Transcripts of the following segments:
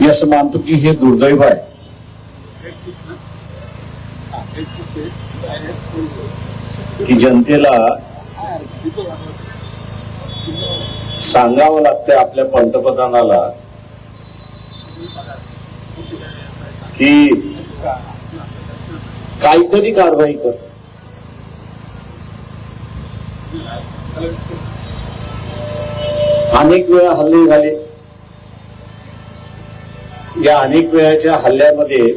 मी असं मानतो की हे दुर्दैव आहे. की जनतेला सांगावं लागतंय आपल्या पंतप्रधानाला की काहीतरी कारवाई कर. अनेक वेळा हल्ले झाले. या अनेक वेळाच्या हल्ल्यामध्ये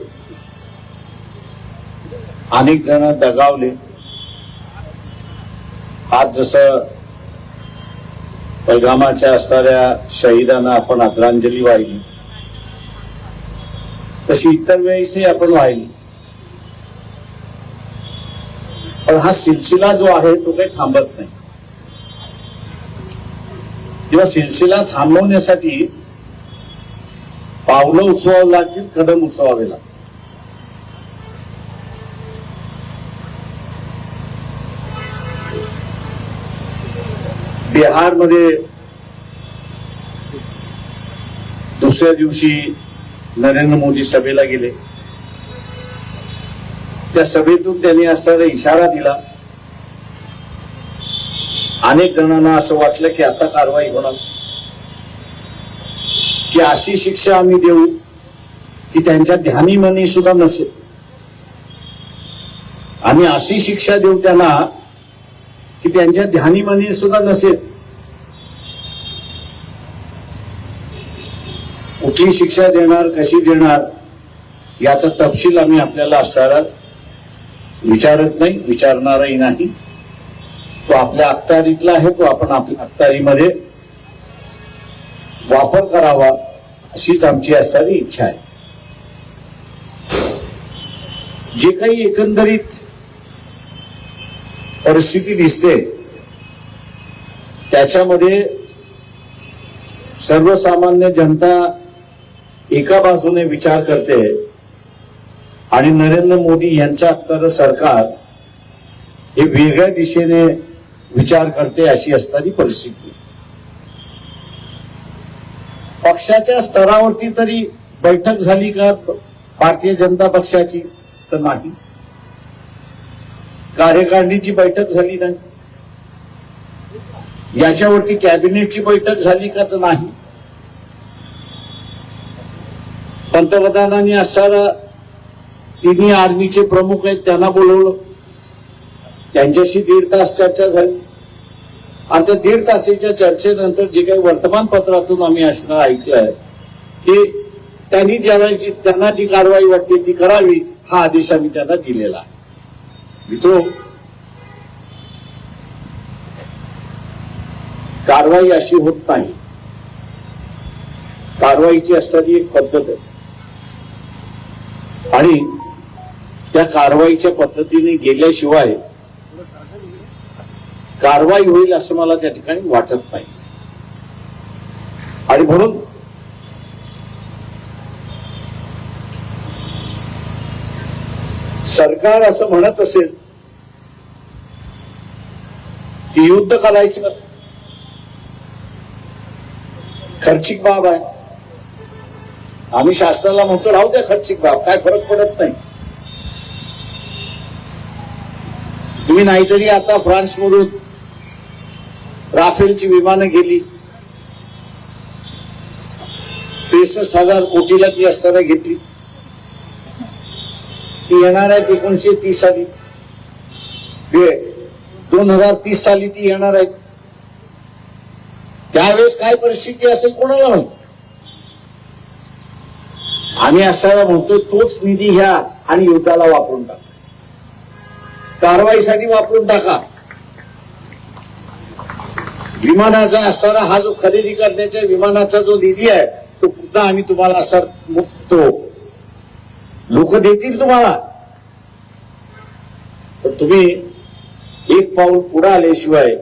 अनेक जण दगावले. आज जसं पलगामाच्या असणाऱ्या शहीदांना आपण आदरांजली वाहिली तशी इतर वेळेसही आपण वाहिली. पण हा सिलसिला जो आहे तो काही थांबत नाही. किंवा सिलसिला थांबवण्यासाठी पावलं उचवावं लागतील कदम उचवावे लागतील बिहारमध्ये दुसऱ्या दिवशी नरेंद्र मोदी सभेला गेले. त्या सभेतून त्यांनी असणारा इशारा दिला. अनेक जणांना असं वाटलं की आता कारवाई होणार. की अशी शिक्षा आम्ही देऊ की त्यांच्या ध्यानी मनी सुद्धा नसेल. आम्ही अशी शिक्षा देऊ त्यांना की त्यांच्या ध्यानी मनी सुद्धा नसेल. कुठली शिक्षा देणार कशी देणार याचा तपशील आम्ही आपल्याला असणारा विचारत नाही विचारणारही नाही. तो आपल्या अखत्यारीतला आहे तो आपण आपल्या अखत्यारीमध्ये वापर करावा. अशीच आमची असणारी इच्छा आहे. जे काही एकंदरीत परिस्थिती दिसते त्याच्यामध्ये सर्वसामान्य जनता एका बाजूने विचार करते आणि नरेंद्र मोदी यांचं असणारं सरकार हे वेगळ्या दिशेने विचार करते अशी असणारी परिस्थिती. पक्षाच्या स्तरावरती तरी बैठक झाली का भारतीय जनता पक्षाची? तर नाही. कार्यकारिणीची बैठक झाली नाही. याच्यावरती कॅबिनेटची बैठक झाली का तर नाही. पंतप्रधानांनी असणारा तिन्ही आर्मीचे प्रमुख आहेत त्यांना बोलवलं. त्यांच्याशी दीड तास चर्चा झाली. आणि त्या दीड तासाच्या चर्चेनंतर जे काही वर्तमानपत्रातून आम्ही असणार ऐकलंय की त्यांनी ज्याला जी त्यांना जी कारवाई वाटते ती करावी हा आदेश आम्ही त्यांना दिलेला आहे. मित्रो कारवाई अशी होत नाही. कारवाईची असणारी एक पद्धत आहे. आणि त्या कारवाईच्या पद्धतीने गेल्याशिवाय कारवाई होईल असं मला त्या ठिकाणी वाटत नाही. आणि म्हणून सरकार असं म्हणत असेल की युद्ध करायचं खर्चिक बाब आहे. आम्ही शासनाला म्हणतो राहू द्या खर्चिक बाब काय फरक पडत नाही. तुम्ही नाहीतरी आता फ्रान्स मधून राफेलची विमानं गेली. त्रेसष्ट हजार कोटीला ती असताना घेतली. ती येणार आहेत एकोणीशे तीस साली. दोन हजार तीस साली ती येणार आहेत त्यावेळेस काय परिस्थिती असेल कोणाला माहिती? आम्ही असायला म्हणतो तोच निधी घ्या आणि युद्धाला वापरून टाका. कारवाईसाठी वापरून टाका. विमानाचा असणारा हा जो खरेदी करण्याच्या विमानाचा जो निधी आहे तो पुन्हा आम्ही तुम्हाला सर मुक्तो लोक देतील तुम्हाला. पण तुम्ही एक पाऊल पुढे आल्याशिवाय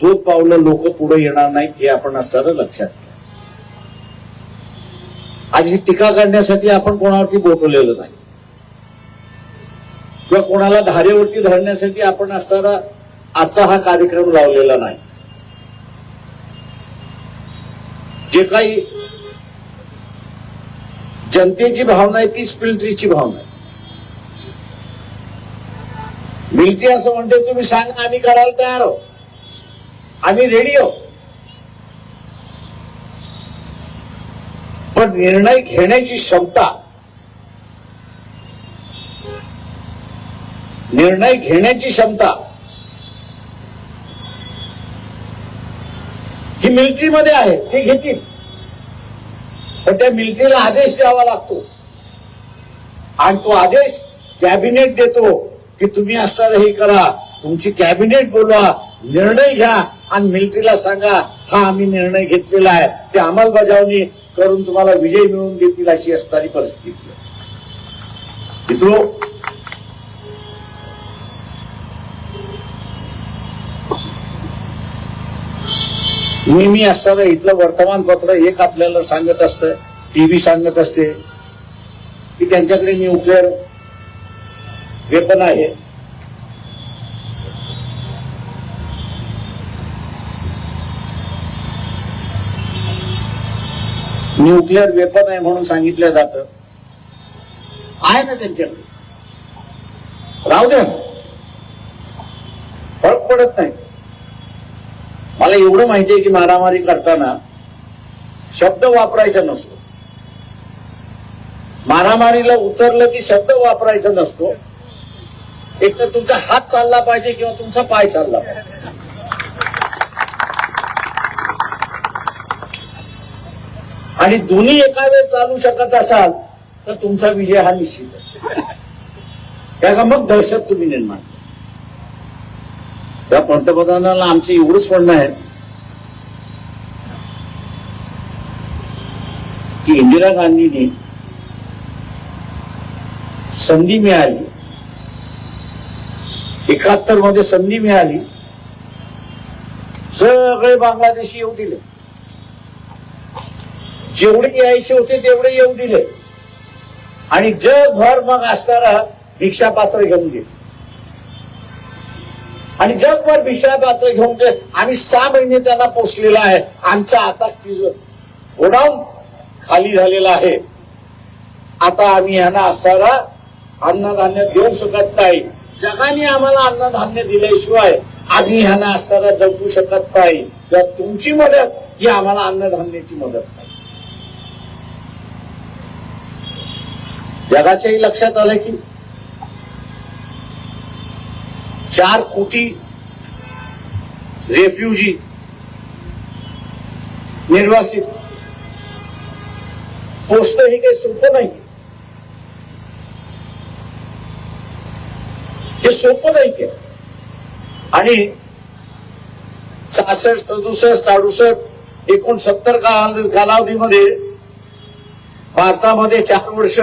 दोन पावलं लोक पुढे येणार नाहीत हे आपण सर लक्षात घ्या. आज ही टीका करण्यासाठी आपण कोणावरती बोलवलेलं नाही. किंवा कोणाला धारेवरती धरण्यासाठी आपण असा आजचा हा कार्यक्रम लावलेला नाही. जे काही जनतेची भावना आहे तीच मिलिटरीची भावना आहे. मिलिटरी असं म्हणते तुम्ही सांगा आम्ही करायला तयार आहोत. आम्ही रेडी पण निर्णय घेण्याची क्षमता निर्णय घेण्याची क्षमता ही मिलिटरीमध्ये आहे ते घेतील. पण त्या मिलिटरीला आदेश द्यावा लागतो. आणि तो आदेश कॅबिनेट देतो की तुम्ही असं हे करा तुमची कॅबिनेट बोलवा निर्णय घ्या आणि मिलिटरीला सांगा हा आम्ही निर्णय घेतलेला आहे ते अंमलबजावणी करून तुम्हाला विजय मिळवून देतील अशी असणारी परिस्थिती मित्रो नेहमी असणारं इथलं वर्तमानपत्र एक आपल्याला सांगत असतं टीव्ही सांगत असते. की त्यांच्याकडे न्यूक्लिअर वेपन आहे. न्यूक्लिअर वेपन आहे म्हणून सांगितलं जात. आहे ना त्यांच्याकडे. राहू द्या फरक पडत नाही. मला एवढं माहिती आहे की मारामारी करताना शब्द वापरायचा नसतो. मारामारीला उतरलं की शब्द वापरायचा नसतो. एक तर तुमचा हात चालला पाहिजे किंवा तुमचा पाय चालला पाहिजे. आणि दोन्ही एका वेळ चालू शकत असाल तर तुमचा विजय हा निश्चित आहे त्या का मग दहशत तुम्ही निर्माण त्या पंतप्रधानाला आमचं एवढंच म्हणणं आहे की इंदिरा गांधींनी संधी मिळाली. एकाहत्तरमध्ये संधी मिळाली. सगळे बांगलादेशी येऊ दिले. जेवढे यायचे होते तेवढे येऊ दिले. आणि जगभर मग असताना भिक्षा पात्र घेऊन गेले. आणि जगभर भिक्षा पात्र घेऊन गेले. आम्ही सहा महिने त्यांना पोचलेला आहे. आमचा आता गोडाऊन खाली झालेला आहे. आता आम्ही यांना असणारा अन्नधान्य देऊ शकत नाही. जगाने आम्हाला अन्नधान्य दिल्याशिवाय आम्ही ह्यांना असणारा जगू शकत नाही. किंवा तुमची मदत ही आम्हाला अन्नधान्याची मदत नाही. जगाच्याही लक्षात आलं की चार कोटी रेफ्युजी निर्वासित. पोचणं हे काही सोपं नाही. हे सोपं नाही के आणि सहासष्ट सदुसष्ट अडुसष्ट एकोणसत्तर काल कालावधीमध्ये भारतामध्ये चार वर्ष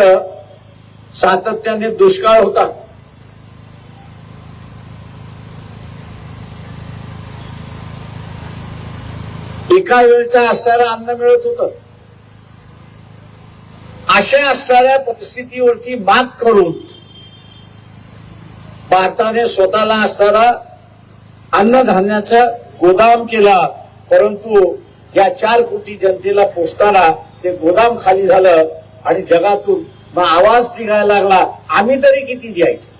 सातत्याने दुष्काळ होता. एका वेळचा असणारा अन्न मिळत होत. अशा असणाऱ्या परिस्थितीवरती मात करून भारताने स्वतःला असणारा अन्नधान्याचा गोदाम केला परंतु या चार कोटी जनतेला पोचताना ते गोदाम खाली झालं आणि जगातून मग आवाज निघायला लागला आम्ही तरी किती द्यायचं?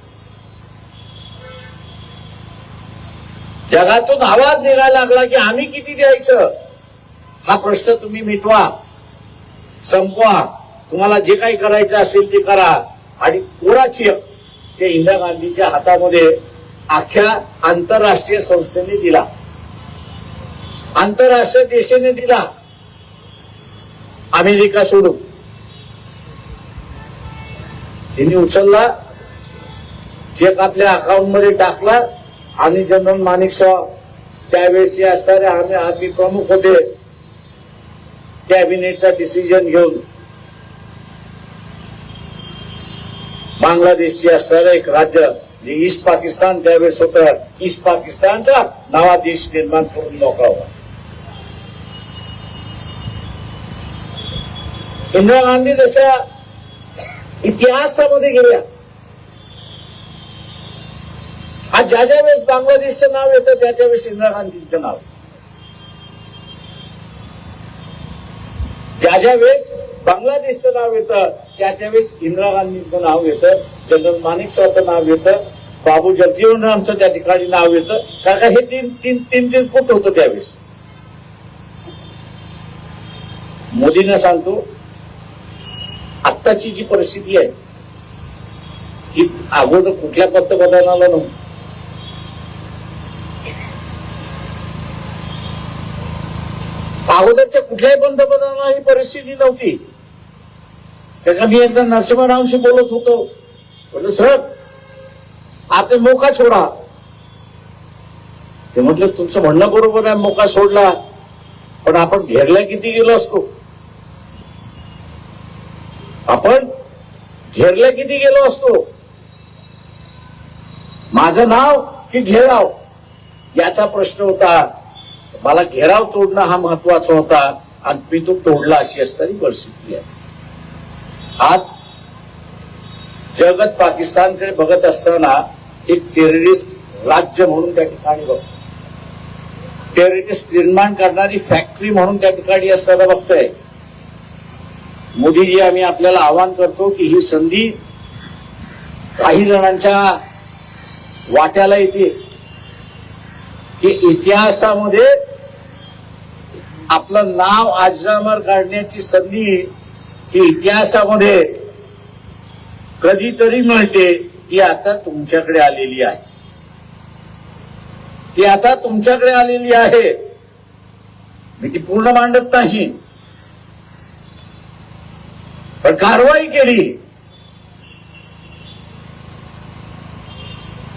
जगातून आवाज निघायला लागला की आम्ही किती द्यायचं? हा प्रश्न तुम्ही मिटवा. संपवा. तुम्हाला जे काही करायचं असेल ते करा. आणि कोणाची ते इंदिरा गांधीच्या हातामध्ये अख्ख्या आंतरराष्ट्रीय संस्थेने दिला. आंतरराष्ट्रीय देशाने दिला. अमेरिका सोडून. तिने उचलला. चेक आपल्या अकाउंटमध्ये टाकला. आणि जनरल माणिक शॉ त्यावेळेस या असणारे आम्ही आर्मी प्रमुख होते. कॅबिनेटचा डिसिजन घेऊन. बांगलादेशची असणारं एक राज्य जे ईस्ट पाकिस्तान त्यावेळेस होत ईस्ट पाकिस्तानचा नवा देश निर्माण करून मोकळावा होता. इंदिरा गांधी जशा इतिहासामध्ये गेल्या आज ज्या ज्या वेळेस बांगलादेशचं नाव येतं त्या त्या वेळेस इंदिरा गांधींचं नाव. ज्या ज्या वेळेस बांगलादेशचं नाव येतं त्या त्यावेळेस इंदिरा गांधींचं नाव येतं जनरल माणिकशॉचं नाव येतं बाबू जगजीवनरामचं त्या ठिकाणी नाव येतं. कारण का हे तीन तीन तीन तीन फूट होतं त्यावेळेस. मोदींना सांगतो आत्ताची जी परिस्थिती आहे ही अगोदर कुठल्या पंतप्रधानाला नव्हती. अगोदरच्या कुठल्याही पंतप्रधानांना ही परिस्थिती नव्हती. त्याचा मी एकदा नरसिंहरावशी बोलत होतो. म्हटलं सर आता मोका सोडा. ते म्हटलं तुमचं म्हणणं बरोबर आहे मोका सोडला. पण आपण घेरला किती गेलो असतो? आपण घेरला किती गेलो असतो? माझं नाव की घेराव? याचा प्रश्न होता. मला घेराव तोडणं हा महत्त्वाचा होता आणि मी तो तोडला अशी असणारी परिस्थिती आहे. आज जगत पाकिस्तानकडे बघत असताना एक टेररिस्ट राज्य म्हणून त्या ठिकाणी बघतो. टेररिस्ट निर्माण करणारी फॅक्टरी म्हणून त्या ठिकाणी असताना बघतोय. मोदीजी आम्ही आपल्याला आवाहन करतो की ही संधी काही जणांच्या वाट्याला येते. की इतिहासामध्ये आपलं नाव आजरामर काढण्याची संधी ही इतिहासामध्ये कधीतरी मिळते ती आता तुमच्याकडे आलेली आहे. ती आता तुमच्याकडे आलेली आहे. मी ती पूर्ण मांडत नाही. पण कारवाई केली.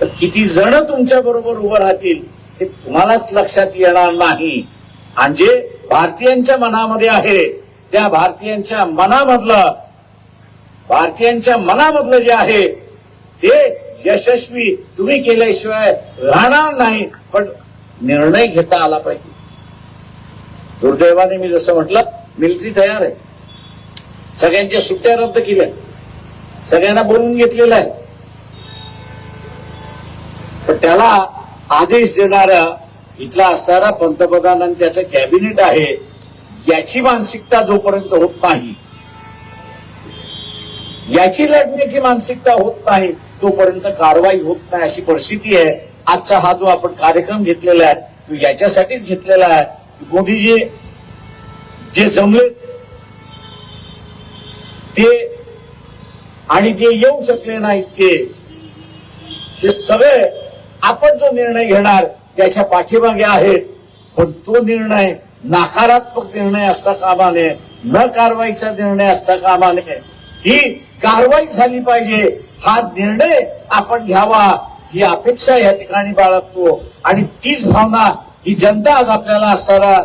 तर किती जण तुमच्या बरोबर उभं राहतील हे तुम्हालाच लक्षात येणार नाही. आणि जे भारतीयांच्या मनामध्ये आहे. त्या भारतीयांच्या मनामधलं भारतीयांच्या मनामधलं जे आहे ते यशस्वी तुम्ही केल्याशिवाय राहणार नाही पण निर्णय घेता आला पाहिजे. दुर्दैवाने मी जसं म्हटलं मिलिटरी तयार आहे. सगळ्यांच्या सुट्ट्या रद्द केल्या. सगळ्यांना बोलून घेतलेलं आहे. पण त्याला आदेश देणारा इथला असणारा पंतप्रधान आणि त्याचं कॅबिनेट आहे याची मानसिकता जोपर्यंत होत नाही याची लढण्याची मानसिकता होत नाही तोपर्यंत कारवाई होत नाही अशी परिस्थिती आहे. आजचा हा जो आपण कार्यक्रम घेतलेला आहे तो याच्यासाठीच घेतलेला आहे मोदीजी जे जमलेत ते आणि जे येऊ शकले नाहीत ते हे सगळे आपण जो निर्णय घेणार त्याच्या पाठीमागे आहेत. पण तो निर्णय नकारात्मक निर्णय असता कामा नये न कारवाईचा निर्णय असता कामा नये ही कारवाई झाली पाहिजे. हा निर्णय आपण घ्यावा. ही अपेक्षा या ठिकाणी बाळगतो. आणि तीच भावना ही जनता आज आपल्याला असताना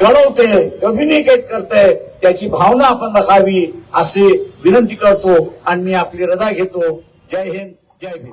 कळवते कम्युनिकेट करते. त्याची भावना आपण रखावी असे विनंती करतो आणि मी आपली रजा घेतो. जय हिंद जय भीम.